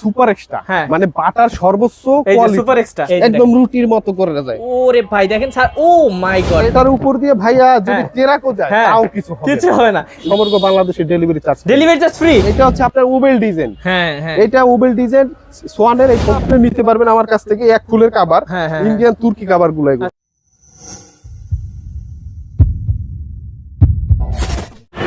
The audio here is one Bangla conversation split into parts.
Super extra. মানে বাটার সর্বোচ্চ এই যে quality। Super extra. একদম রুটির মতো করে যায় ওরে ভাই দেখেন স্যার ও মাই গড। এটার উপর দিয়ে ভাইয়া যদি। টেরাকো যায়। তাও কিছু হবে কিছু হয় না। সমগ্র বাংলাদেশে delivery charge delivery charge free এটা হচ্ছে আপনার উবেল ডিজাইন হ্যাঁ হ্যাঁ। এটা উবেল ডিজাইন সোয়ানের এই নিতে পারবেন আমার কাছ থেকে এক ফুলের কাবার ইন্ডিয়ান তুর্কি কাবারগুলো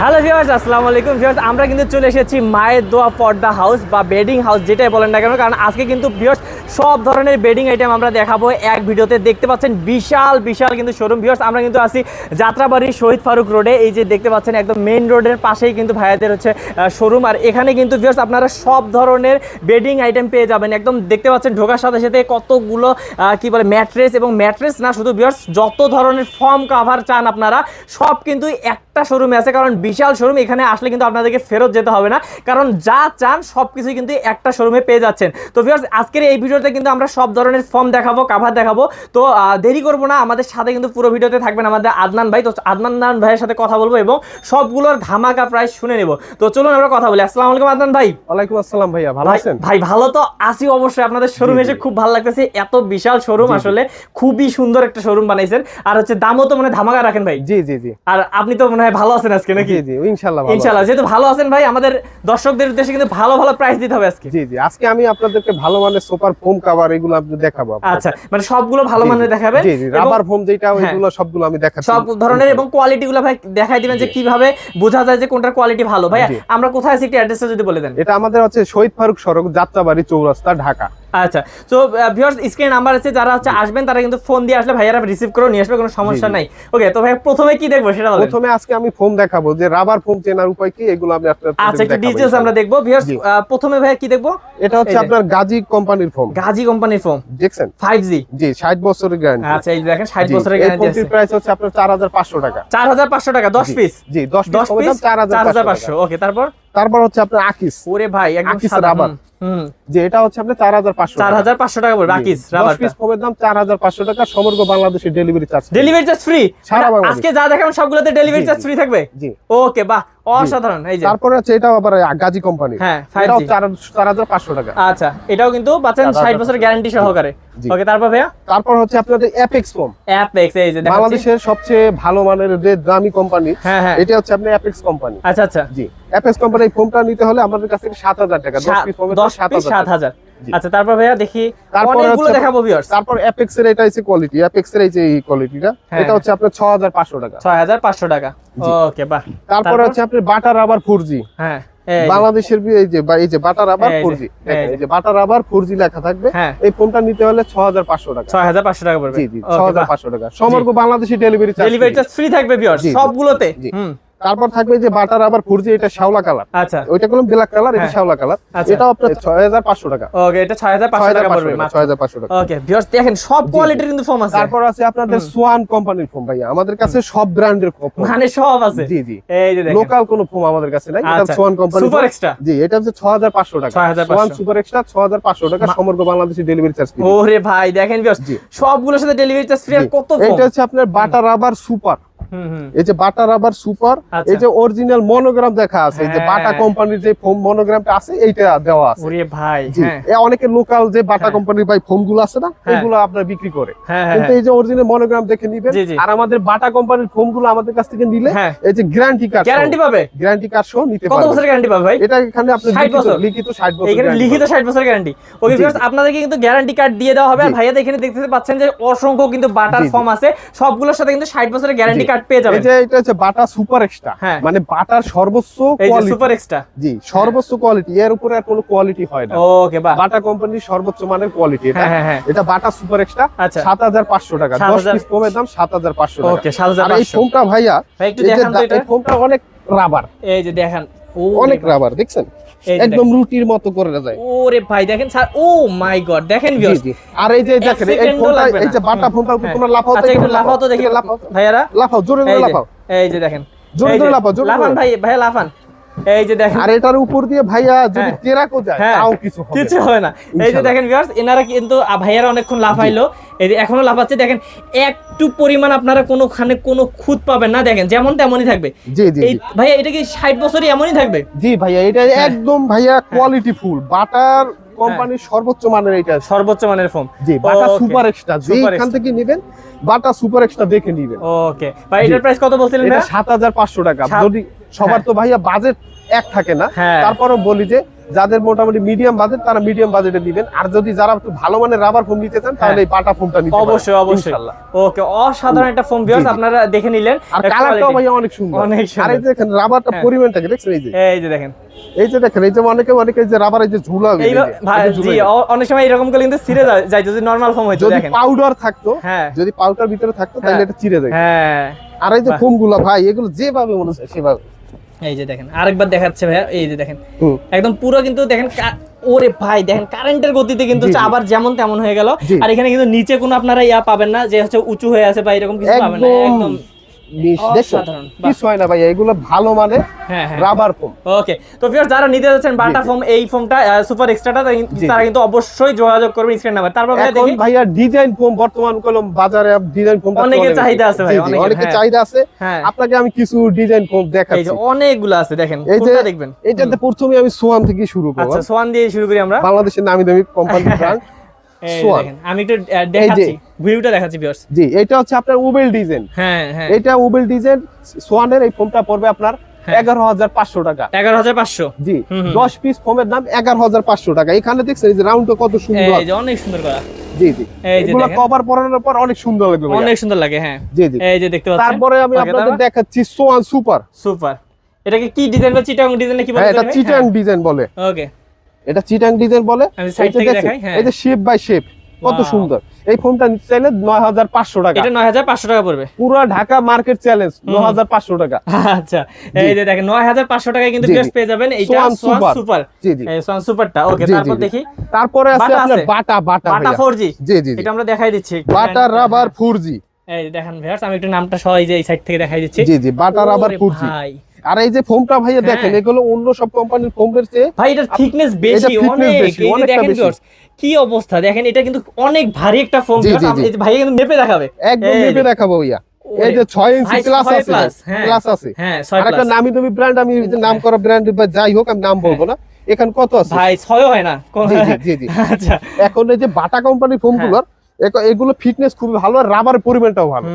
হ্যালো ভিউয়ার্স আসসালামু আলাইকুম। ভিউয়ার্স আমরা কিন্তু চলে এসেছি মায়ের দোয়া পর্দা হাউস বা বেডিং হাউস যেটাই বলেন না কেন, কারণ আজকে কিন্তু ভিউয়ার্স সব ধরনের বেডিং আইটেম আমরা দেখাবো এক ভিডিওতে। দেখতে পাচ্ছেন বিশাল বিশাল কিন্তু শোরুম ভিউয়ার্স আমরা কিন্তু আছি যাত্রাবাড়ি শহীদ ফারুক রোডে। এই যে দেখতে পাচ্ছেন, একদম মেইন রোডের পাশেই কিন্তু ভাইয়াদের হচ্ছে শোরুম আর এখানে কিন্তু ভিউয়ার্স আপনারা সব ধরনের বেডিং আইটেম পেয়ে যাবেন। একদম দেখতে পাচ্ছেন ঢোকার সাথে সাথে কতগুলো কি বলে ম্যাট্রেস এবং ম্যাট্রেস না, শুধু ভিউয়ার্স যত ধরনের ফর্ম কাভার চান আপনারা, সব কিন্তু একটা শোরুমে আছে। কারণ বিশাল শোরুম এখানে আসলে কিন্তু আপনাদেরকে ফেরত যেতে হবে না। কারণ যা চান সব কিছু কিন্তু একটা শোরুমে পেয়ে যাচ্ছেন। তো ভিউয়ার্স আজকের এই ভিডিওতে কিন্তু আমরা সব ধরনের ফর্ম দেখাবো কাভার দেখাবো। তো দেরি করব না আমাদের সাথে কিন্তু পুরো ভিডিওতে থাকবেন আমাদের আদনান ভাই। তো আদনান ভাইয়ের সাথে কথা বলব এবং সবগুলোর ধামাকা প্রায় শুনে নেব। তো চলুন আমরা কথা বলি। আসসালামু আলাইকুম আদনান ভাই। ওয়ালাইকুম আসসালাম ভাইয়া ভালো আছেন? ভাই ভালো তো আছি অবশ্যই। আপনাদের শোরুমে। এসে খুব ভালো লাগতেছে। এত বিশাল শোরুম। আসলে খুবই সুন্দর একটা শোরুম বানাইছেন। আর হচ্ছে দামও তো মানে ধামাকা রাখেন ভাই। জি জি জি। আর আপনি তো মনে হয় ভালো আছেন আজকে নাকি? জি জি ইনশাআল্লাহ ভালো যেহেতু ভালো আছেন ভাই আমাদের দর্শকদের উদ্দেশ্যে কিন্তু ভালো ভালো প্রাইস দিতে হবে আজকে। জি জি আজকে আমি আপনাদেরকে ভালো মানের সুপার ফোম কাভার এগুলো আপনি দেখাবো আচ্ছা মানে সবগুলো ভালো জি, জি। মানের দেখাবেন জি জি রাবার ফোম যেটা হ্যাঁ। ওইগুলো সবগুলো আমি দেখাচ্ছি। সব ধরনের এবং ভাই দেখাই দিবেন যে কীভাবে বোঝা যায় যে কোনটার কোয়ালিটি ভালো। ভাই আমরা কোথায় আছি একটু অ্যাড্রেসটা যদি বলে দেন। এটা আমাদের হচ্ছে শহীদ ফারুক সড়ক যাত্রাবাড়ি চৌরাস্তা ঢাকা। আচ্ছা তো ভিউয়ার্স স্ক্রিন নাম্বার আছে যারা হচ্ছে আসবেন তারা কিন্তু ফোন দিয়ে আসলে ভাইয়ারা রিসিভ করে নিয়ে আসবে কোনো সমস্যা নাই। ওকে তো ভাই প্রথমে কি দেখব সেটা বলেন। প্রথমে আজকে আমি ফোম দেখাবো যে রাবার ফোম চেনার উপায় কি এগুলো আমি আপনাদের আচ্ছা একটু ডিটেলস আমরা। দেখব। ভিউয়ার্স প্রথমে ভাই কি দেখব? এটা হচ্ছে আপনার গাজী কোম্পানির ফোম গাজী কোম্পানির ফোন দেখছেন? ফাইভ জি জি ষাট বছরের গ্যারান্টি আচ্ছা এই দেখেন ষাট বছরের গ্যারান্টি আছে। প্রাইস হচ্ছে আপনার চার হাজার পাঁচশো টাকা। চার হাজার পাঁচশো টাকা দশ জি, পিস জি দশ দশ পিস পিস চার চার হাজার হাজার পাঁচশো। ওকে তারপর? তারপর হচ্ছে আপনার আকিস। ওরে ভাই একদম সাধারণ যেটা রাবার। যে এটা হচ্ছে আপনার চার হাজার পাঁচশো চার হাজার পাঁচশো টাকা পড়বে আকিস রাবার পিস ফোমের দাম চার হাজার পাঁচশো টাকা সমগ্র delivery charge delivery charge free সারা আজকে যা দেখাবেন সবগুলোতে ডেলিভারি চার্জ ফ্রি থাকবে? জি। ওকে বাহ। অসাধারণ এই যে। তারপরে আছে এটাও আবার গাজী কোম্পানি হ্যাঁ, আচ্ছা এটাও কিন্তু পাচ্ছেন 60 বছরের গ্যারান্টি সহকারে। ওকে তারপর ভাইয়া? তারপর হচ্ছে আপনাদের অ্যাপেক্স ফোম অ্যাপেক্স এই যে বাংলাদেশের সবচেয়ে ভালো মানের যে দামি কোম্পানি হ্যাঁ হ্যাঁ। এটা হচ্ছে আপনার অ্যাপেক্স কোম্পানি আচ্ছা আচ্ছা। জি অ্যাপেক্স কোম্পানির ফোনটা নিতে হলে আমাদের কাছে 7000 টাকা 10 পিস ফোমে 10000 আচ্ছা তারপর ভাইয়া দেখি অনেকগুলো দেখাবো ভিউয়ার্স তারপর অ্যাপেক্স এর এটা হচ্ছে কোয়ালিটি অ্যাপেক্স এর এই যে কোয়ালিটিটা হ্যাঁ। এটা হচ্ছে আপনার ছ হাজার পাঁচশো টাকা। ছয় হাজার পাঁচশো টাকা। ওকে বাহ। তারপর? হচ্ছে আপনার বাটার রাবার ফোর জি হ্যাঁ বাংলাদেশের এই যে এই যে বাটার ফোর জি এই যে। বাটার রাবার ফোর জি লেখা থাকবে হ্যাঁ। এই ফোনটা নিতে হলে ছ হাজার পাঁচশো টাকা। ছয় হাজার পাঁচশো টাকা পড়বে। জি জি ছ হাজার পাঁচশো টাকা। সমগ্র Bangladeshi delivery delivery charge free থাকবে। সবগুলোতে। হুম। তারপর থাকবে যে বাটার রাবার ফোর জি এটা শাওলা কালার। আচ্ছা। ওইটা কোনো ব্ল্যাক কালার এটা হ্যাঁ। শাওলা কালার। আচ্ছা। এটাও আপনার ছয় হাজার পাঁচশো টাকা। ওকে এটা ছয় হাজার ছয় পাঁচশো হাজার টাকা পড়বে টাকা ছয় হাজার পাঁচশো টাকা। ওকে ভিউয়ার্স দেখেন সব কোয়ালিটির কিন্তু ফোন আছে। তারপর আছে আপনাদের সোয়ান কোম্পানির ফোন ভাইয়া। আমাদের কাছে সব ব্র্যান্ডের ফোন মানে সব আছে। জি জি। এই যে দেখেন। লোকাল কোনো ফোন আমাদের কাছে নাই। এটা। সোয়ান কোম্পানি সুপার এক্সট্রা জি এটা হচ্ছে ছ হাজার পাঁচশো টাকা। 6500 সোয়ান সুপার এক্সট্রা ছ হাজার পাঁচশো টাকা মা- সমগ্র বাংলাদেশি ডেলিভারি চার্জ ওরে ভাই দেখেন ভিউয়ার্স। সবগুলোর সাথে ডেলিভারি চার্জ ফ্রি কত ফোন এটা হচ্ছে আপনার বাটার রাবার সুপার এই যে বাটা রাবার সুপার আচ্ছা। এই যে অরিজিনাল মনোগ্রাম দেখা আছে এই যে হ্যাঁ। বাটা কোম্পানির যে ফোম মনোগ্রামটা আছে এইটা দেওয়া আছে ওরে ভাই হ্যাঁ অনেকে লোকাল যে বাটা হ্যাঁ। কোম্পানির ভাই ফোমগুলো আছে না হ্যাঁ। এগুলো আপনার বিক্রি করে হ্যাঁ হ্যাঁ কিন্তু এই যে অরিজিনাল মনোগ্রাম দেখে নিবেন। আর আমাদের বাটা কোম্পানির ফোমগুলো আমাদের কাছ থেকে নিলে হ্যাঁ এই যে গ্যারান্টি কার্ড গ্যারান্টি পাবে গ্যারান্টি কার্ড সহ নিতে কত পারবেন বছরের গ্যারান্টি পাবে ভাই এটা এখানে আপনি 60 বছর? লিখিত 60 বছর এখানে লিখিত পাবেন। ষাট বছরের গ্যারান্টি ওকে ভিউয়ার্স জি। আপনাদেরকে কিন্তু গ্যারান্টি কার্ড দিয়ে দেওয়া হবে আর ভাইয়া এখানে দেখতে পাচ্ছেন যে অসংখ্য কিন্তু বাটার। ফর্ম আছে সবগুলোর সাথে কিন্তু ষাট বছরের গ্যারান্টি কার্ড পেয়ে এই যাবেন যে এটা হচ্ছে বাটা সুপার এক্সট্রা হ্যাঁ। মানে বাটার সর্বোচ্চ কোয়ালিটি সুপার এক্সট্রা জি সর্বোচ্চ কোয়ালিটি এর উপরে আর কোনো কোয়ালিটি হয় না। ওকে বাহ। বাটা কোম্পানির সর্বোচ্চ মানের কোয়ালিটি এটা? হ্যাঁ হ্যাঁ এটা বাটা সুপার এক্সট্রা আচ্ছা। সাত হাজার পাঁচশো টাকা। দশ 7,500 পিস ফোমের দাম সাত হাজার পাঁচশো টাকা। ওকে সাত হাজার আর এই ফোমটা ভাইয়া এই যে দেখান তো এটা। ফোমটা অনেক রাবার এই যে দেখেন। অনেক রাবার দেখছেন? একদম রুটির মতো করে যায় ওরে ভাই দেখেন স্যার ও মাই গড দেখেন ভিউয়ার্স আর এই যে দেখেন এই ফোনটা এই যে বাটা ফোনটা উপর তোমার লাফাও আচ্ছা একটু লাফাও তো দেখি। লাফাও। ভাইয়ারা লাফাও জোরে জোরে লাফাও। এই যে দেখেন। জোরে জোরে লাফাও জোরে লাফান ভাই ভাই ভাইয়া লাফান। এই যে দেখেন আর এটার উপর দিয়ে ভাইয়া যদি হ্যাঁ। টেরাকো যায় হ্যাঁ। তাও কিছু হবে। কিছু না। হয় না। এই যে দেখেন ভিউয়ার্স এনারা কিন্তু ভাইয়ারা অনেকক্ষণ লাফাইলো। এই যে এখনও লাফাচ্ছে। দেখেন একটু পরিমাণ আপনারা কোনোখানে কোনো খুঁত পাবেন না। দেখেন যেমন তেমনই থাকবে। জি জি ভাইয়া এটা কি ষাট বছরই এমনই থাকবে? জি ভাইয়া এটা হ্যাঁ। একদম ভাইয়া কোয়ালিটি ফুল বাটার কোম্পানির সর্বোচ্চ মানের এটা সর্বোচ্চ মানের ফোম জি বাটা সুপার এক্সট্রা এখান থেকে নেবেন বাটা সুপার এক্সট্রা দেখে নেবেন। ওকে ভাই এটার প্রাইস কত বলছিলেন এটা ভাইয়া? সাত হাজার পাঁচশো টাকা। যদি সবার তো ভাইয়া বাজেট এক থাকে না হ্যাঁ। তারপরও বলি যে যাদের মোটামুটি মিডিয়াম বাজেট তারা মিডিয়াম বাজেটে দিবেন আর যদি যারা একটু ভালো মানের রাবার ফোম নিতে চান তাহলে এই বাটা ফোমটা নিতে। হ্যাঁ। অবশ্যই অবশ্যই। ওকে অসাধারণ একটা ফোম ভিউয়ার্স। আপনারা দেখে নিলেন আর কালারটাও। ভাইয়া অনেক সুন্দর অনেক সুন্দর। আর এই যে দেখেন রাবারটা হ্যাঁ। পরিমাণটাকে দেখছেন এই যে এই যে দেখেন এই যে দেখেন এই যে অনেকে অনেকে যে রাবার এই যে ঝুলা এই ভাই জি অনেক সময় এরকম করে কিন্তু ছিঁড়ে যায় যদি নরমাল ফোম হইতো যদি দেখেন পাউডার থাকতো হ্যাঁ যদি পাউডার ভিতরে থাকতো তাহলে হ্যাঁ। এটা চিড়ে যায় হ্যাঁ আর এই যে বাহ। ফোমগুলো ভাই এগুলো যেভাবে মনে হচ্ছে সেভাবে এই যে দেখেন আরেকবার দেখাচ্ছে ভাইয়া এই যে দেখেন। একদম পুরো কিন্তু দেখেন ওরে ভাই দেখেন কারেন্টের গতিতে কিন্তু। আবার যেমন তেমন হয়ে গেল। আর এখানে কিন্তু নিচে কোনো আপনারা ইয়া পাবেন না যে হচ্ছে উঁচু হয়ে আছে বা এরকম কিছু পাবেন না। একদম একদম মিশ দেখছ? অসাধারণ, বাহ। কিছু না ভাই এগুলো ভালো মানে রাবার ফোম ওকে তো যারা নিতে যাচ্ছেন বাটা ফোম এই ফোমটা সুপার এক্সট্রাটা তারা কিন্তু অবশ্যই যোগাযোগ করবেন স্ক্রিন নাম্বার তারপর দেখি। ভাইয়া ডিজাইন ফোম বর্তমান কলম বাজারে ডিজাইন ফোম অনেকের চাহিদা আছে ভাই, অনেকের হ্যাঁ। চাহিদা আছে। আপনাকে আমি কিছু ডিজাইন ফোম এই দেখাচ্ছি যে অনেকগুলো আছে দেখেন কোনটা দেখবেন? এটাতে প্রথমে আমি সোয়ান থেকে শুরু করব। আচ্ছা সোয়ান দিয়ে শুরু করি আমরা। বাংলাদেশের নামি দামি কোম্পানি ব্র্যান্ড আমি একটু দেখাচ্ছি ভিউটা দেখাচ্ছি ভিউয়ার্স জি এটা হচ্ছে আপনার উবেল ডিজাইন হ্যাঁ হ্যাঁ। এটা উবেল ডিজাইন সোয়ানের এই ফোমটা পড়বে আপনার হ্যাঁ। এগারো হাজার পাঁচশো টাকা। এগারো হাজার পাঁচশো। জি হুম, হুম। দশ পিস ফোমের দাম এগারো হাজার পাঁচশো টাকা। এখানে দেখছেন এই যে রাউন্ডটা কত সুন্দর অনেক সুন্দর করা। জি জি। এগুলো কভার পরানোর পর অনেক সুন্দর লাগবে অনেক সুন্দর লাগে হ্যাঁ। জি জি। এই যে দেখতে পাচ্ছেন। তারপরে আমি আপনাদের দেখাচ্ছি সোয়ান সুপার সুপার এটাকে কি ডিজাইন বা চিটাং ডিজাইন কি বলে হ্যাঁ এটা চিটাং ডিজাইন বলে। ওকে। এটা চিটাং ডিজাইন বলে এই যে শেপ বাই শেপ কত সুন্দর। এই ফোনটা নিতে চাইলে নয় হাজার পাঁচশো টাকা। এটা নয় হাজার পাঁচশো টাকা পড়বে। পুরো ঢাকা মার্কেট চ্যালেঞ্জ নয় হাজার পাঁচশো টাকা। আচ্ছা এই যে দেখেন নয় হাজার পাঁচশো টাকায় কিন্তু জি, পেয়ে যাবেন। এইটা সুপার। সুপার জি জি। সোয়ান সুপারটা ওকে তারপর দেখি। তারপরে আছে বাটা আপনার বাটা বাটা বাটা। ফোর জি জি জি। এটা আমরা দেখাই দিচ্ছি। বাটা রাবার ফোর জি এই দেখেন ভিউয়ার্স আমি একটু নামটা সহ এই যে এই সাইড থেকে দেখাই দিচ্ছি। জি জি বাটা রাবার ফোর জি ভাই। আর এই যে ফোমটা ভাইয়া হ্যাঁ। দেখেন এগুলো অন্য সব কোম্পানির ফোমের চেয়ে ভাই এটার থিকনেস বেশি অনেক দেখেন কি অবস্থা? দেখেন এটা কিন্তু অনেক ভারী একটা জি। ভাই কিন্তু মেপে দেখাবে। একদম মেপে দেখাবো ভাইয়া। এই যে ইঞ্চি ক্লাস আছে হ্যাঁ। ক্লাস আছে। হ্যাঁ একটা নামি দামি ব্র্যান্ড আমি নাম করা ব্র্যান্ড বা যাই হোক আমি নাম বলব না। এখানে কত আছে? ভাই ছয় হয় না। জি, জি, জি, জি। আচ্ছা। এখন এই যে বাটা কোম্পানির ফোমগুলোর এগ- এগুলো ফিটনেস খুবই ভালো আর রাবারের পরিমাণটাও ভালো।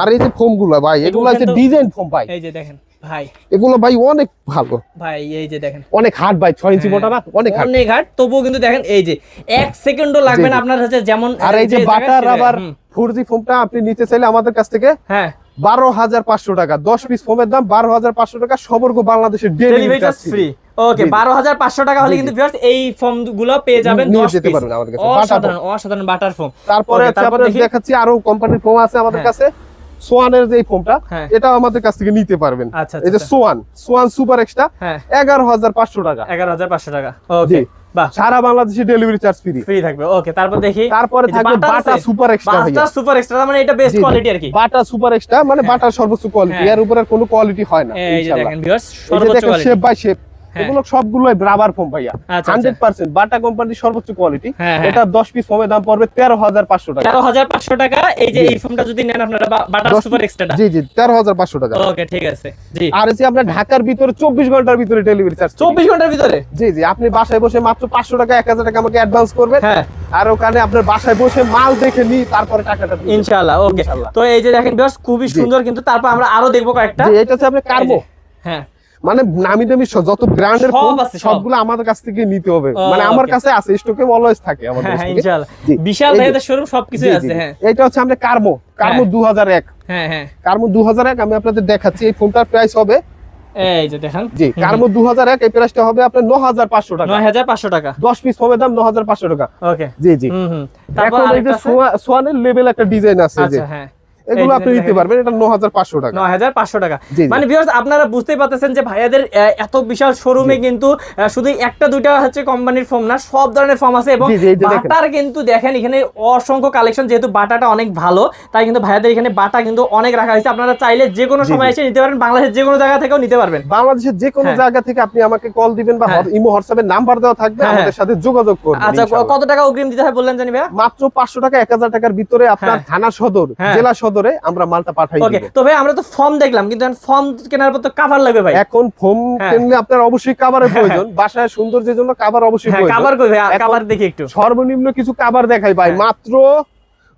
আর এই যে ফোমগুলো ভাই এগুলো আছে ডিজাইন ফোম ভাই। এই যে দেখেন ভাই। এগুলো ভাই অনেক ভালো। ভাই এই যে দেখেন। অনেক হার্ড ভাই ছয় ইঞ্চি। মোটা না অনেক হার্ড অনেক হাট তবুও কিন্তু দেখেন এই যে এক সেকেন্ডও লাগবে না আপনার হচ্ছে যেমন আর এই যে জায়গায় বাটা সে রাবার ফোমটা আপনি নিতে চাইলে আমাদের কাছ থেকে হ্যাঁ। বারো হাজার পাঁচশো টাকা। দশ পিস ফোমের দাম বারো হাজার পাঁচশো টাকা। সমগ্র বাংলাদেশের ডেলিভারি ডেলিভারি ফ্রি ওকে। বারো হাজার পাঁচশো টাকা হলে। কিন্তু এই ফর্মগুলো পেয়ে যাবেন অসাধারণ অসাধারণ বাটার ফোম তারপরে। দেখাচ্ছি আরও কোম্পানির ফোম আছে আমাদের হ্যাঁ। কাছে সোয়ানের যে ফোমটা। আমাদের কাছ থেকে নিতে পারবেন। এই যে। সোয়ান সোয়ান সুপার এক্সট্রা এগারো হাজার পাঁচশো টাকা। এগারো হাজার পাঁচশো টাকা। ওকে সারা বাংলাদেশে ডেলিভারি চার্জ ফ্রি ফ্রি থাকবে। ওকে তারপর দেখি। তারপরে থাকবে বাটা সুপার এক্সট্রা ভাইয়া। সুপার এক্সট্রা মানে এটা বেস্ট। কোয়ালিটি আর কি। বাটা সুপার এক্সট্রা মানে বাটার সর্বোচ্চ কোয়ালিটি হ্যাঁ। এর উপরে আর কোনো কোয়ালিটি হয় না এই যে দেখেন ভিউয়ার্স সর্বোচ্চ কোয়ালিটি শেপ বাই শেপ। এগুলো সবগুলো রাবার ফোম ভাইয়া। হান্ড্রেড পার্সেন্ট বাটা কোম্পানির সর্বোচ্চ কোয়ালিটি হ্যাঁ, হ্যাঁ। এটা দশ পিস ফোমের দাম পড়বে তেরো হাজার পাঁচশো টাকা। তেরো হাজার পাঁচশো টাকা এই যে। এই ফোনটা যদি নেন আপনারা সুপার জি জি তেরো হাজার পাঁচশো টাকা। ওকে ঠিক আছে। জি। আর যে আপনার ঢাকার ভিতরে চব্বিশ ঘণ্টার ভিতরে ডেলিভারি চার্জ চব্বিশ ঘণ্টার ভিতরে? জি জি আপনি বাসায় বসে মাত্র পাঁচশো টাকা এক হাজার টাকা আমাকে অ্যাডভান্স করবেন। হ্যাঁ। আর ওখানে আপনার বাসায় বসে মাল দেখে নিই তারপরে টাকাটা। ইনশাআল্লাহ ওকে তো এই যে দেখেন ভিউয়ার্স খুবই সুন্দর কিন্তু তারপর আমরা আরও দেখব কয়েকটা। এটা হচ্ছে আপনার কার্বো হ্যাঁ। মানে নামি দামি যত ব্র্যান্ডের ফোন আছে, সবগুলো আমাদের কাছ থেকে নিতে হবে। মানে আমার কাছে আছে স্টকে অলওয়েজ থাকে আমাদের হ্যাঁ। ইনশাআল্লাহ। বিশাল ভাইয়াদের শোরুম সবকিছু আছে হ্যাঁ। এটা হচ্ছে আমাদের কার্মো কার্মো হ্যাঁ। দু হাজার এক। হ্যাঁ হ্যাঁ। কার্মো দু হাজার এক আমি আপনাদের দেখাচ্ছি। এই ফোনটার প্রাইস হবে এই যে দেখেন। জি কার্মো দু হাজার এক এই প্রাইসটা হবে আপনার ন হাজার পাঁচশো টাকা। নয় হাজার পাঁচশো টাকা। দশ পিস ফোনের দাম ন হাজার পাঁচশো টাকা। ওকে জি জি। হুম হুম। তারপর আরেকটা সোয়ানের লেভেল একটা ডিজাইন আছে আচ্ছা হ্যাঁ। এগুলো আপনি নিতে পারবেন এটা ন হাজার পাঁচশো টাকা নয় হাজার পাঁচশো টাকা জি, জি। মানে ভিউয়ার্স আপনারা বুঝতেই পারতেছেন যে ভাইয়াদের এত বিশাল শোরুমে কিন্তু শুধু একটা দুইটা হচ্ছে কোম্পানির ফর্ম না সব ধরনের ফর্ম আছে এবং। বাটার কিন্তু দেখেন এখানে অসংখ্য কালেকশন যেহেতু বাটাটা অনেক ভালো তাই কিন্তু ভাইয়াদের এখানে বাটা কিন্তু অনেক রাখা হয়েছে আপনারা চাইলে যে কোনো সময় এসে নিতে পারেন বাংলাদেশের যে কোনো জায়গা থেকেও নিতে পারবেন বাংলাদেশের যে কোনো হ্যাঁ। জায়গা থেকে আপনি আমাকে কল দিবেন বা হ্যাঁ। ইমো হোয়াটসঅ্যাপের নাম্বার দেওয়া থাকবে হ্যাঁ, আমাদের সাথে যোগাযোগ করবেন আচ্ছা কত টাকা অগ্রিম দিতে হয় বললেন জানি ভাইয়া মাত্র পাঁচশো টাকা এক হাজার টাকার ভিতরে আপনার। থানা সদর। জেলা সদর ভিতরে আমরা মালটা পাঠাই ওকে দিব। তো ভাই আমরা তো ফর্ম দেখলাম কিন্তু ফর্ম কেনার পর তো কভার লাগবে ভাই। এখন ফোম হ্যাঁ। কিনলে আপনার অবশ্যই কভারের প্রয়োজন। বাসায় সুন্দর যে জন্য কভার অবশ্যই হ্যাঁ প্রয়োজন। কাভার কই ভাই? কভার দেখি একটু। সর্বনিম্ন কিছু কভার দেখাই ভাই। হ্যাঁ। মাত্র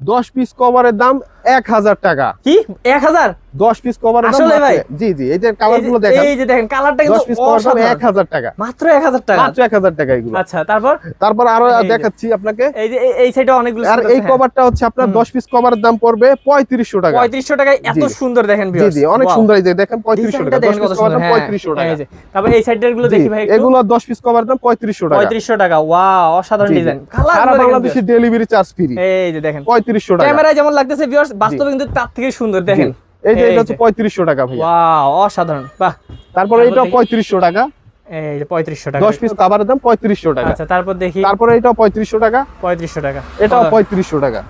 দশ পিস কভারের দাম এক হাজার টাকা। কি? এক হাজার? হাজার দশ পিস কভারের দাম আসলে ভাই? জি জি এই যে কালারগুলো দেখেন এই যে দেখেন কালারটা কিন্তু পিস কভার দাম অসাধারণ। এক হাজার টাকা। মাত্র এক হাজার টাকা। মাত্র এক হাজার টাকা এগুলো। আচ্ছা তারপর? তারপর আরও দেখাচ্ছি আপনাকে। এই যে এই- সাইডে অনেকগুলো আর এই কভারটা হচ্ছে আপনার দশ পিস কভারের দাম পড়বে পঁয়ত্রিশশো টাকা। পঁয়ত্রিশশো টাকায় এত সুন্দর দেখেন জি জি অনেক সুন্দর এই যে দেখেন পঁয়ত্রিশশো ডিজাইনটা টাকা। দশ দেখেন পিস কত কভার দাম হ্যাঁ, পঁয়ত্রিশশো টাকা। এই যে। তারপর এই সাইডেরগুলো দেখি ভাই এগুলো দশ পিস কভার দাম পঁয়ত্রিশশো টাকা। পঁয়ত্রিশশো টাকা ওয়াও অসাধারণ। ডিজাইন সারা বাংলাদেশে ডেলিভারি চার্জ ফ্রি এই যে দেখেন। পঁয়ত্রিশশো টাকা। ক্যামেরায় যেমন লাগতেছে ভিউয়ার্স বাস্তবে কিন্তু তার থেকে সুন্দর দেখেন। এই যে এটা হচ্ছে যে। পঁয়ত্রিশশো টাকা ভাইয়া। ওয়াও অসাধারণ। বাহ। তারপরে এটা দেখি। পঁয়ত্রিশশো টাকা। এই যে পঁয়ত্রিশশো টাকা। দশ পিস কভারের দাম পঁয়ত্রিশশো টাকা। আচ্ছা তারপর দেখি। তারপরে এটাও পঁয়ত্রিশশো টাকা। পঁয়ত্রিশশো টাকা। এটাও কত? টাকা।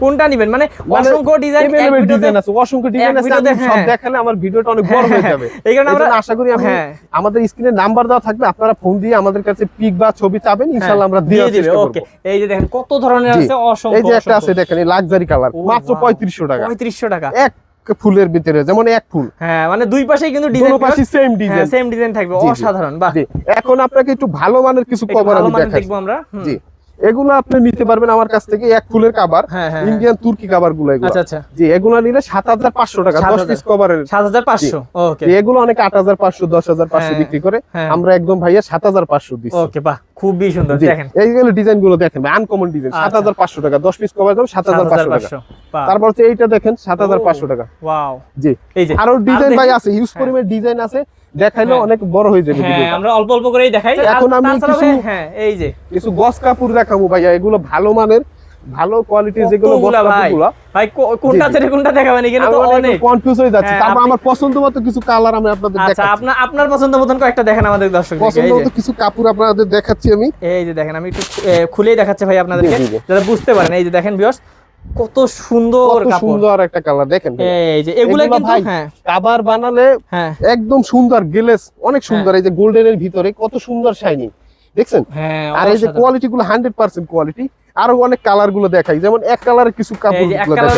কোনটা নিবেন? মানে মানে অসংখ্য ডিজাইন available আছে অসংখ্য ডিজাইন আছে সব হ্যাঁ। দেখালে আমার ভিডিওটা অনেক বড় হয়ে যাবে। এই কারণে আমরা আশা করি হ্যাঁ। আমাদের স্ক্রিনে নাম্বার দেওয়া থাকবে আপনারা ফোন দিয়ে আমাদের কাছে পিক বা ছবি চাবেন ইনশাআল্লাহ আমরা দিয়ে দেওয়ার ওকে। এই যে দেখেন কত ধরনের। আছে অসংখ্য এই যে একটা আছে দেখেন লাক্সারি কালার মাত্র wow। পঁয়ত্রিশশো টাকা। পঁয়ত্রিশশো টাকা। এক ফুলের ভিতরে যেমন এক ফুল। হ্যাঁ মানে দুই পাশেই কিন্তু ডিজাইন দুটো পাশে সেম ডিজাইন সেম ডিজাইন থাকবে। অসাধারণ বাহ। এখন আপনাকে একটু ভালো মানের কিছু কভার আমি দেখব আমরা জি এগুলো আপনি নিতে পারবেন আমার কাছ থেকে এক ফুলের কাবার হ্যাঁ ইন্ডিয়ান তুর্কি কাবারগুলো এগুলো। আচ্ছা আচ্ছা। জি এগুলো নিলে সাত হাজার পাঁচশো টাকা দশ 7,000 পিস কভারের সাত হাজার পাঁচশো ওকে। জি, এগুলো অনেক আট হাজার পাঁচশো দশ হাজার পাঁচশো হ্যাঁ, বিক্রি করে। হ্যাঁ। আমরা একদম ভাইয়া সাত হাজার পাঁচশো দিচ্ছি। ওকে বাহ। খুবই সুন্দর দেখেন। এইগুলো ডিজাইনগুলো দেখেন আনকমন ডিজাইন সাত আচ্ছা। হাজার পাঁচশো টাকা দশ পিস কভার দাম সাত হাজার পাঁচশো টাকা। তারপর হচ্ছে এইটা দেখেন সাত হাজার পাঁচশো টাকা। ওয়াও জি। এই যে আরও ডিজাইন ভাই আছে হিউজ পরিমাণ ডিজাইন আছে দেখাইলে হ্যাঁ। অনেক বড় হয়ে যাবে হ্যাঁ আমরা অল্প অল্প করেই দেখাই। এখন আমি কিছু- হ্যাঁ এই যে। কিছু গস কাপড় দেখাবো ভাইয়া এগুলো ভালো মানের ভালো কোয়ালিটির যেগুলো গস কতগুলা ভাই? কোনটা। ছেড়ে কোনটা দেখাবেন? এখানে তো অনেক কনফিউজ হয়ে যাচ্ছে। হ্যাঁ, তারপর আমার পছন্দ মতো কিছু কালার আমি আপনাদের আচ্ছা দেখাচ্ছি। আপনার আপনার পছন্দ মতন কয়েকটা দেখেন আমাদের দর্শক পছন্দ মতো কিছু কাপড় আপনাদের দেখাচ্ছি আমি। এই যে দেখেন আমি একটু খুলেই দেখাচ্ছি ভাই আপনাদেরকে। যাতে বুঝতে পারেন। এই যে দেখেন ভিউয়ার্স কত সুন্দর সুন্দর একটা কালার দেখেন এই যে এগুলো কিন্তু হ্যাঁ। কাবার বানালে হ্যাঁ। একদম সুন্দর গ্লেস অনেক সুন্দর। এই যে গোল্ডেনের ভিতরে কত সুন্দর শাইনিং দেখছেন? হ্যাঁ আর এই যে কোয়ালিটি গুলো হান্ড্রেড পার্সেন্ট কোয়ালিটি আরও অনেক কালারগুলো দেখাই। যেমন এক কালারের কিছু কাপড়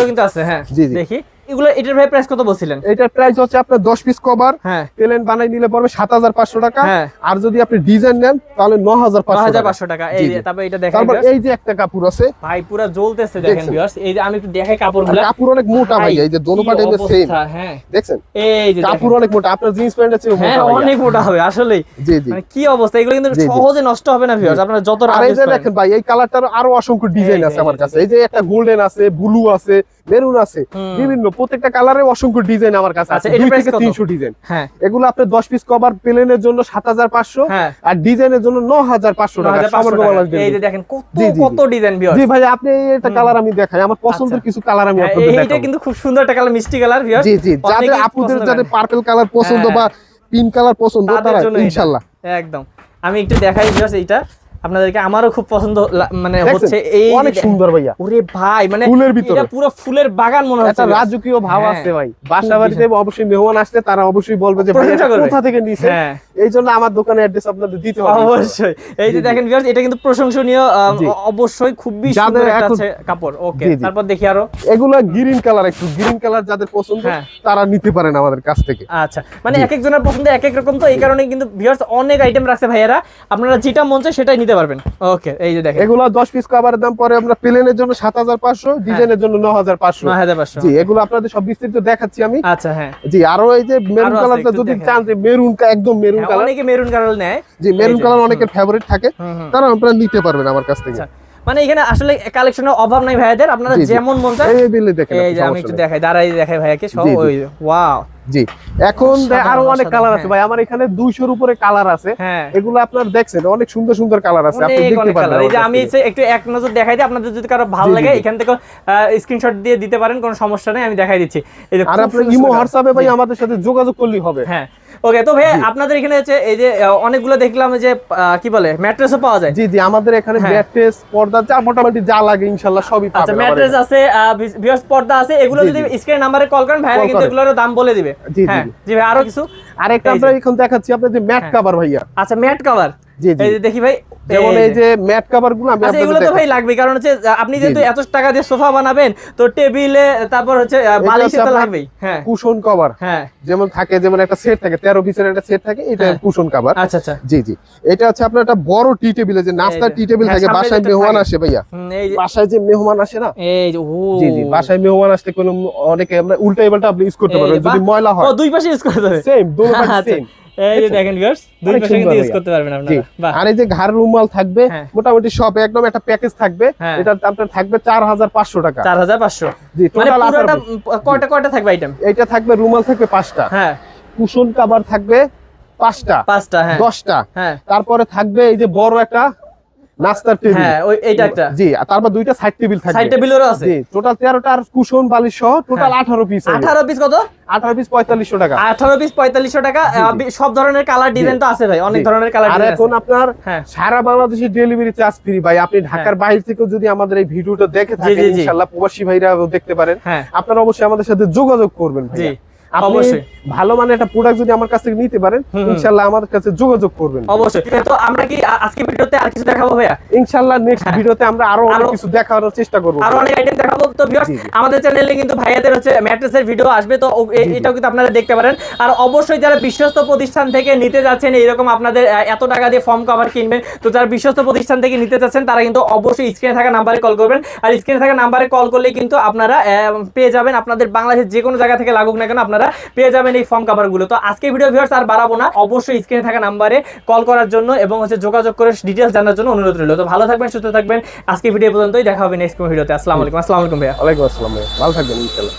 কিন্তু আছে হ্যাঁ জি, জি। দেখি। এগুলো এটার ভাই প্রাইস কত বলছিলেন? এটার প্রাইস হচ্ছে আপনার দশ পিস কভার হ্যাঁ। প্লেন বানাই নিলে পড়বে সাত হাজার পাঁচশো টাকা। হ্যাঁ। আর যদি আপনি ডিজাইন নেন তাহলে ন হাজার পাঁচশো হাজার টাকা পাঁচশো টাকা। এই। তারপর এটা দেখেন তারপর এই যে একটা কাপড় আছে। ভাই পুরো জ্বলতেছে দেখেন ভিউয়ার্স এই যে আমি একটু দেখাই কাপড়গুলো। কাপড় অনেক মোটা ভাই এই যে দোনো পাটে সেম হ্যাঁ। দেখছেন? এই যে কাপড় অনেক মোটা আপনার জিন্স প্যান্টের চেয়ে। হ্যাঁ মোটা ভাইয়া। অনেক মোটা হবে আসলেই। জি জি। মানে কি অবস্থা? এগুলো কিন্তু। সহজে নষ্ট হবে না ভিউয়ার্স আপনারা যত আর রাত এই যে দেখেন ভাই এই কালারটার আরও অসংখ্য ডিজাইন আছে আমার কাছে। এই যে। একটা গোল্ডেন আছে ব্লু আছে মেরুন আছে। বিভিন্ন প্রত্যেকটা কালারে অসংখ্য ডিজাইন আমার কাছে আচ্ছা, আছে। দুই থেকে? তিনশো ডিজাইন হ্যাঁ। এগুলো আপনার দশ পিস কভার প্লেনের জন্য সাত হাজার পাঁচশো। হ্যাঁ। আর ডিজাইনের জন্য ন হাজার পাঁচশো টাকা 9500 সবার টাকা। গলা এই যে দেখেন কত ডিজাইন জি ভাই আপনি এটা কালার আমি দেখাই। আমার পছন্দের আচ্ছা। কিছু কালার আমি হ্যাঁ, আপনাদের দেখাবো। কিন্তু খুব সুন্দর একটা কালার মিষ্টি কালার জি জি যাদের আপুদের যাদের পার্পল কালার পছন্দ। বা পিঙ্ক কালার পছন্দ তারা জন্য ইনশাল্লাহ। একদম। আমি একটু দেখাই ভিউয়ার্স এইটা। আপনাদেরকে আমারও খুব পছন্দ মানে হচ্ছে এই অনেক সুন্দর ভাইয়া। ওরে ভাই মানে ফুলের ভিতরে। এটা পুরো ফুলের বাগান মনে হচ্ছে একটা রাজকীয় ভাব হ্যাঁ। আছে ভাই। বাসা বাড়িতে অবশ্যই মেহমান আসলে তারা অবশ্যই বলবে যে ভাই এটা। কোথা থেকে নিছেন হ্যাঁ। এই জন্য আমার দোকানে অ্যাড্রেস আপনাদের দিতে হবে। অবশ্যই। এই যে। দেখেন ভিউয়ার্স এটা কিন্তু প্রশংসনীয় অবশ্যই খুবই সুন্দর একটা আছে কাপড়। ওকে। তারপর দেখি আরও। এগুলো গ্রিন কালার একটু। গ্রিন কালার যাদের পছন্দ হ্যাঁ। তারা নিতে পারেন আমাদের কাছ থেকে। আচ্ছা মানে। এক একজনের পছন্দ এক এক রকম তো এই কারণে কিন্তু ভিউয়ার্স অনেক আইটেম রাখছে ভাইয়ারা। আপনারা যেটা মন চায় সেটাই নিতে পারবেন। ওকে এই যে দেখেন। এগুলো দশ পিস কভারের দাম পরে আমরা প্লেনের জন্য সাত হাজার পাঁচশো ডিজাইনের জন্য ন হাজার পাঁচশো। নয় হাজার পাঁচশো। জি এগুলো আপনাদের সব বিস্তারিত দেখাচ্ছি আমি। আচ্ছা হ্যাঁ। জি আর ওই যে মেরুন কালারটা যদি চান যে মেরুন একদম মেরুন হ্যাঁ, কালার অনেকে মেরুন কালার নেয়। জি মেরুন কালার অনেকের ফেভারিট থাকে। তারা আপনারা নিতে পারবেন আমার কাছ থেকে। আচ্ছা, মানে এখানে আসলে কালেকশনের অভাব নাই ভাইয়াদের আপনারা। যেমন মন চায়। এই বিলে দেখেন এই যে আমি একটু দেখাই দাঁড়াই দেখাই ভাইয়াকে সব। ওই ওয়াও জি এখন আরও অনেক কালার আছে হ্যাঁ। ভাই আমার এখানে দুইশোর উপরে কালার আছে। হ্যাঁ। এগুলো আপনার দেখছেন অনেক সুন্দর সুন্দর কালার আছে আপনি দেখতে পারবেন কালার এই যে আমি একটু এক নজর দেখাই দিই আপনাদের যদি কারও ভালো লাগে এখান থেকে স্ক্রিনশট দিয়ে দিতে পারেন কোনো সমস্যা নেই আমি দেখাই দিচ্ছি। এই যে আর সুন্দর ইমো হোয়াটসঅ্যাপে ভাই আমাদের সাথে যোগাযোগ করলেই হবে। হ্যাঁ। ওকে তো ভাই আপনাদের এখানে হচ্ছে এই যে অনেকগুলো দেখলাম যে কি বলে ম্যাট্রেসও পাওয়া যায়। জি জি আমাদের এখানে। ম্যাট্রেস পর্দা যা মোটামুটি যা লাগে ইনশাআল্লাহ সবই আচ্ছা পাবেন আচ্ছা ম্যাট্রেস আছে ভিউয়ার্স পর্দা আছে এগুলো যদি। স্ক্রিন নাম্বারে কল করেন ভাইরা কিন্তু এগুলোর দাম বলে দিবে। জি, জি, হ্যাঁ। জি। ভাই আরও কিছু? আরেকটা আমরা এখন দেখাচ্ছি আপনাদের ম্যাট। কভার ভাইয়া। আচ্ছা ম্যাট কভার জি, জি। দেখি ভাই যেমন এই এই যে ম্যাট কভারগুলো আমি আচ্ছা এগুলো তো ভাই লাগবে কারণ হচ্ছে আপনি যেহেতু এত টাকা দিয়ে সোফা বানাবেন তো টেবিলে তারপর হচ্ছে বালিশে তো লাগবেই হ্যাঁ। কুশন কভার হ্যাঁ। যেমন থাকে যেমন একটা সেট থাকে পিসের একটা সেট থাকে এটা হ্যাঁ। কুশন কভার আচ্ছা আচ্ছা। জি জি। এটা হচ্ছে আপনার একটা বড় টি টেবিলে যে নাস্তার টি টেবিল হ্যাঁ, থাকে বাসায় মেহমান আসে ভাইয়া। বাসায় যে মেহমান আসে না? এই যে ও। জি জি বাসায় মেহমান কোনো অনেকে আমরা উল্টা এবারটা আপনি ইউজ করতে পারবেন যদি ময়লা হয়। দুই পাশে ইউজ করতে হবে। সেম দুটো। সেম এই যে দেখেন। ভিউয়ার্স দুই পাশে কিন্তু ইউজ করতে পারবেন আপনারা। আর এই যে ঘাড় রুমাল থাকবে হ্যাঁ। মোটামুটি সব একদম একটা প্যাকেজ থাকবে। হ্যাঁ। এটা আপনার থাকবে চার হাজার পাঁচশো টাকা। জি মানে টোটাল পুরোটা কয়টা কয়টা থাকবে আইটেম এটা থাকবে রুমাল থাকবে পাঁচটা। হ্যাঁ। কুশন থাকবে পাঁচটা। পাঁচটা হ্যাঁ। দশটা। হ্যাঁ। তারপরে থাকবে এই যে বড় একটা নাস্তার টেবিল হ্যাঁ ওই একটা। জি আর তারপর দুইটা সাইড টেবিল থাকবে। সাইড টেবিলেরও আছে? জি টোটাল তেরোটা আর কুশন বালিশ সহ টোটাল হ্যাঁ। আঠারো পিস আঠারো পিস কত? আঠারো পিস পঁয়তাল্লিশশো টাকা। আঠারো পিস পঁয়তাল্লিশশো টাকা। সব ধরনের কালার ডিজাইন তো আছে ভাই অনেক। ধরনের কালার আর এখন আপনার হ্যাঁ। সারা বাংলাদেশে ডেলিভারি চার্জ ফ্রি ভাই আপনি ঢাকার বাইরে থেকেও যদি আমাদের এই ভিডিওটা দেখে থাকেন। ইনশাআল্লাহ প্রবাসী ভাইরা দেখতে পারেন। হ্যাঁ। আপনারা অবশ্যই আমাদের সাথে যোগাযোগ করবেন আপনি অবশ্যই। ভালো মানে একটা প্রোডাক্ট যদি আমার কাছ থেকে নিতে পারেন হুম, হুম। ইনশাআল্লাহ আমাদের কাছে যোগাযোগ করবেন অবশ্যই তো আমরা কি আজকে ভিডিওতে আর কিছু দেখাবো ভাইয়া ইনশাআল্লাহ নেক্সট। ভিডিওতে আমরা আরও অনেক কিছু দেখানোর চেষ্টা করব আরও অনেক আইটেম দেখাবো তো ভিউয়ার্স জি, জি। আমাদের চ্যানেলে কিন্তু ভাইয়াদের হচ্ছে ম্যাট্রেসের ভিডিও আসবে তো ও- এ- জি, জি। এটাও কিন্তু আপনারা দেখতে পারেন আর অবশ্যই যারা বিশ্বস্ত প্রতিষ্ঠান থেকে নিতে যাচ্ছেন এরকম আপনাদের এত টাকা দিয়ে ফর্ম কভার কিনবেন তো যারা বিশ্বস্ত প্রতিষ্ঠান থেকে নিতে যাচ্ছেন তারা কিন্তু অবশ্যই স্ক্রিনে থাকা নাম্বারে কল করবেন আর স্ক্রিনে থাকা নাম্বারে কল করলে কিন্তু আপনারা পেয়ে যাবেন আপনাদের বাংলাদেশের যে কোনো জায়গা থেকে লাগুক না কেন আপনারা পেয়ে যাবেন এই ফর্ম কভারগুলো তো আজকে ভিডিও ভিউয়ার্স আর বাড়াবো না, অবশ্যই স্ক্রিনে থাকা নাম্বারে কল করার জন্য এবং হচ্ছে যোগাযোগ করে ডিটেলস জানার জন্য অনুরোধ রইল। তো ভালো থাকবেন, সুস্থ থাকবেন। আজকে ভিডিও পর্যন্তই, দেখা হবে নেক্সট ভিডিওতে আসসালামু আলাইকুম আসসালামু আলাইকুম ভাইয়া। ওয়ালাইকুম আসসালাম ভাইয়া। ভালো থাকবেন ইনশাআল্লাহ